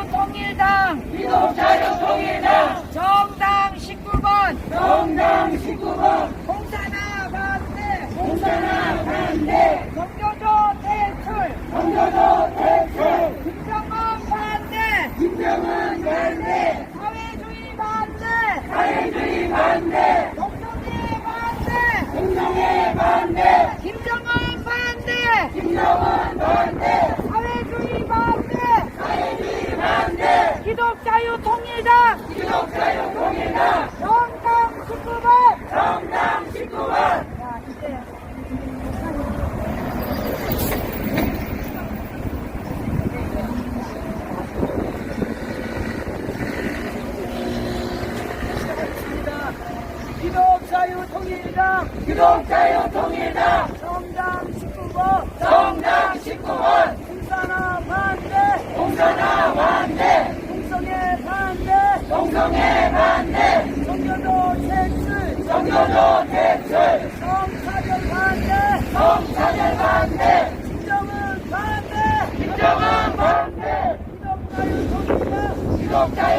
자유 통일당 미국 자유 통일당 정 자유 통일당! 기독자유 통일당! 정당 19번! 정당 19번! 자 이제. 기독자유 통일당! 기독자유 통일당 19번 정당 19번 공산화 반대 공산화 반대 공성애 반대 동성애 반대 정교도 정교조 대출 성차별 반대 성차별 반대 김정은 반대 김정은 반대 기독자유 통일당 기독자